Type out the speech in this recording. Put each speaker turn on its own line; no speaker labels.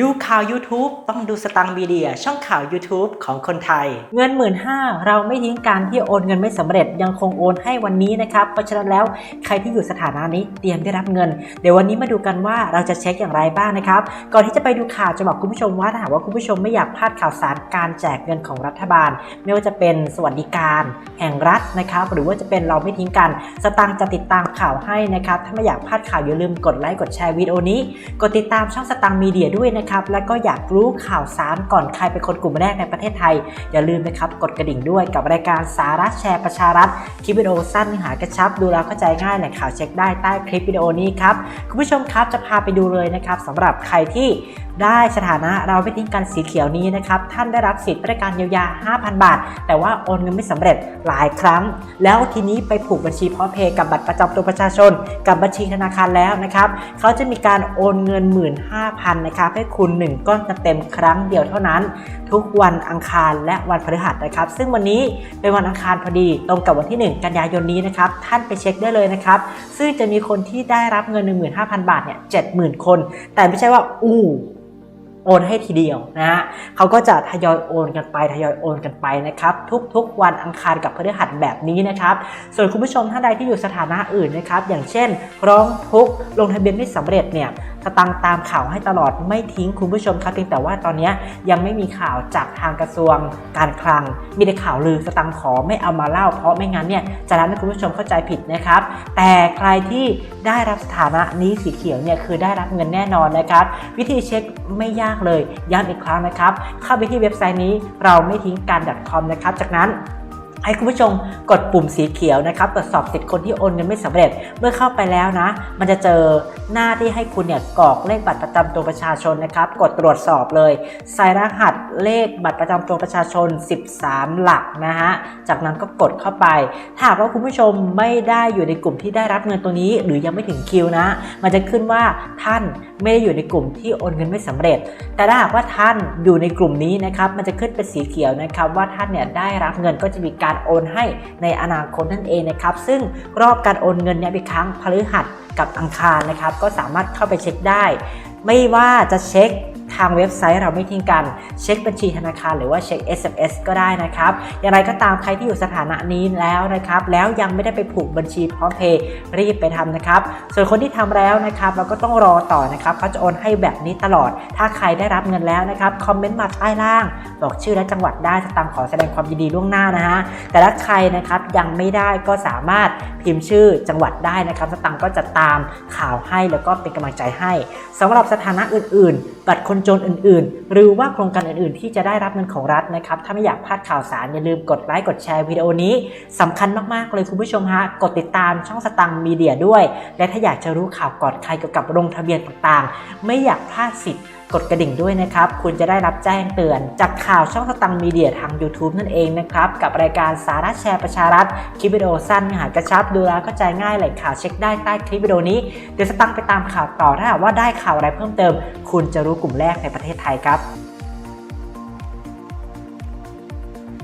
ดูข่าว YouTube ต้องดูสตังมีเดียช่องข่าว YouTube ของคนไทย เงิน1 5ื่นห้าเราไม่ทิ้งการที่โอนเงินไม่สำเร็จยังคงโอนให้วันนี้นะครับ เพราะฉะนั้นแล้วใครที่อยู่สถานะนี้เตรียมได้รับเงิน เดี๋ยววันนี้มาดูกันว่าเราจะเช็คอย่างไรบ้างนะครับ ก่อนที่จะไปดูข่าวจะบอกคุณผู้ชมว่าถ้าหากว่าคุณผู้ชมไม่อยากพลาดข่าวสารการแจกเงินของรัฐบาล ไม่ว่าจะเป็นสวัสดิการ แห่งรัฐนะครับหรือว่าจะเป็นเราไม่ทิ้งกันสตังจะติดตามข่าวให้นะครับถ้าไม่อยากพลาดข่าวอย่าลืมกดไลค์กดแชร์วิดีโอนี้ กดติดตามช่องสตังมีเดียด้วยนะครับ แล้วก็อยากรู้ข่าวสารก่อนใครเป็นคนกลุ่มแรกในประเทศไทย อย่าลืมนะครับ กดกระดิ่งด้วยกับรายการสาระแชร์ประชารัฐคลิปวิดีโอสั้นหากระชับ ดูแล้วเข้าใจง่ายแหล่งข่าวเช็คได้ใต้คลิปวิดีโอนี้ครับคุณผู้ชมครับจะพาไปดูเลยนะครับสำหรับใครที่ได้สถานะเราไม่ทิ้งกันสีเขียวนี้นะครับ ท่านได้รับสิทธิ์บริการเยียวยา 5,000 บาท แต่ว่าโอนเงินไม่สำเร็จหลายครั้ง แล้วทีนี้ไปผูกบัญชีพร้อมเพย์กับบัตรประจำตัวประชาชน กับบัญชีธนาคารแล้วนะครับ เขาจะมีการโอนเงิน 15,000นะครับให้คุณ 1 ก้อนเต็มครั้งเดียวเท่านั้น ทุกวันอังคารและวันพฤหัสนะครับ ซึ่งวันนี้เป็นวันอังคารพอดีตรงกับวันที่ 1 กันยายนนี้นะครับท่านไปเช็คได้เลยนะครับ ซึ่งจะมีคนที่ได้รับเงิน 15,000 บาทเนี่ย70,000 คน แต่ไม่ใช่ว่าอู้ โอนให้ทีเดียวนะฮะเขาก็จะทยอยโอนกันไปทยอยโอนกันไปนะครับทุกๆ วันอังคารกับพฤหัสแบบนี้นะครับ ส่วนคุณผู้ชมท่านใดที่อยู่สถานะอื่นนะครับอย่างเช่น ร้องทุกลงทะเบียนไม่สำเร็จเนี่ยสตังตามข่าวให้ตลอดไม่ทิ้งคุณผู้ชมครับเพียงแต่ว่าตอนนี้ยังไม่มีข่าวจากทางกระทรวงการคลัง มีแต่ข่าวลือสตังขอไม่เอามาเล่าเพราะไม่งั้นเนี่ยจะทำให้คุณผู้ชมเข้าใจผิดนะครับ แต่ใครที่ได้รับสถานะนี้สีเขียวเนี่ยคือได้รับเงินแน่นอนนะครับ วิธีเช็คไม่ยากเลยย้ำอีกครั้งนะครับ เข้าไปที่เว็บไซต์นี้เราไม่ทิ้งการ .com นะครับ จากนั้น ให้คุณผู้ชมกดปุ่มสีเขียวนะครับตรวจสอบสิทธิ์คนที่โอนเงินไม่สำเร็จเมื่อเข้าไปแล้วนะ มันจะเจอหน้าที่ให้คุณเนี่ยกรอกเลขบัตรประจำตัวประชาชนนะครับ กดตรวจสอบเลยใส่รหัสเลขบัตรประจำตัวประชาชน 13 หลักนะฮะจากนั้นก็กดเข้าไปถ้าว่าคุณผู้ชมไม่ได้อยู่ในกลุ่มที่ได้รับเงินตัวนี้ หรือยังไม่ถึงคิวนะ มันจะขึ้นว่าท่านไม่ได้อยู่ในกลุ่มที่โอนเงินไม่สำเร็จ แต่ถ้าหากว่าท่านอยู่ในกลุ่มนี้นะครับมันจะขึ้นเป็นสีเขียวนะครับว่าท่านเนี่ยได้รับเงินก็จะมีการโอนให้ในอนาคตนั่นเองนะครับซึ่งรอบการโอนเงินเนี่ยเป็นครั้งพฤหัสกับอังคารนะครับ ก็สามารถเข้าไปเช็คได้ ไม่ว่าจะเช็ค ทางเว็บไซต์เราไม่ทิ้งกัน เช็คบัญชีธนาคารหรือว่าเช็ค SMS ก็ได้นะครับ อย่างไรก็ตามใครที่อยู่สถานะนี้แล้วนะครับ แล้วยังไม่ได้ไปผูกบัญชีพร้อมเพย์รีบไปทำนะครับ ส่วนคนที่ทำแล้วนะครับเราก็ต้องรอต่อนะครับเขาจะโอนให้แบบนี้ตลอด ถ้าใครได้รับเงินแล้วนะครับคอมเมนต์มาใต้ล่าง บอกชื่อและจังหวัดได้สตางค์ขอแสดงความยินดีล่วงหน้านะฮะแต่ถ้าใครนะครับยังไม่ได้ก็สามารถพิมพ์ชื่อจังหวัดได้นะครับสตังก็จะตามข่าวให้แล้วก็เป็นกำลังใจให้สำหรับสถานะอื่น ๆ บัตรคนจนอื่นๆ หรือว่าโครงการอื่นๆ ที่จะได้รับเงินของรัฐนะครับ ถ้าไม่อยากพลาดข่าวสารอย่าลืมกดไลค์กดแชร์วิดีโอนี้สำคัญมากๆเลยคุณผู้ชมฮะกดติดตามช่องสตังค์มีเดียด้วย และถ้าอยากจะรู้ข่าวก่อนใครเกี่ยวกับลงทะเบียนต่างๆ ไม่อยากพลาดสิทธิ์ กดกระดิ่งด้วยนะครับ คุณจะได้รับแจ้งเตือน จากข่าวช่องสตังค์มีเดียทาง YouTube นั่นเองนะครับ กับรายการสาระแชร์ประชารัฐ คลิปวิดีโอสั้นหากระชับดูแลเข้าใจง่ายแหล่งข่าวเช็คได้ใต้คลิปวิดีโอนี้ เดี๋ยวสตังค์ไปตามข่าวต่อถ้าหากว่าได้ข่าวอะไรเพิ่มเติม คุณจะรู้กลุ่มแรกในประเทศไทยครับ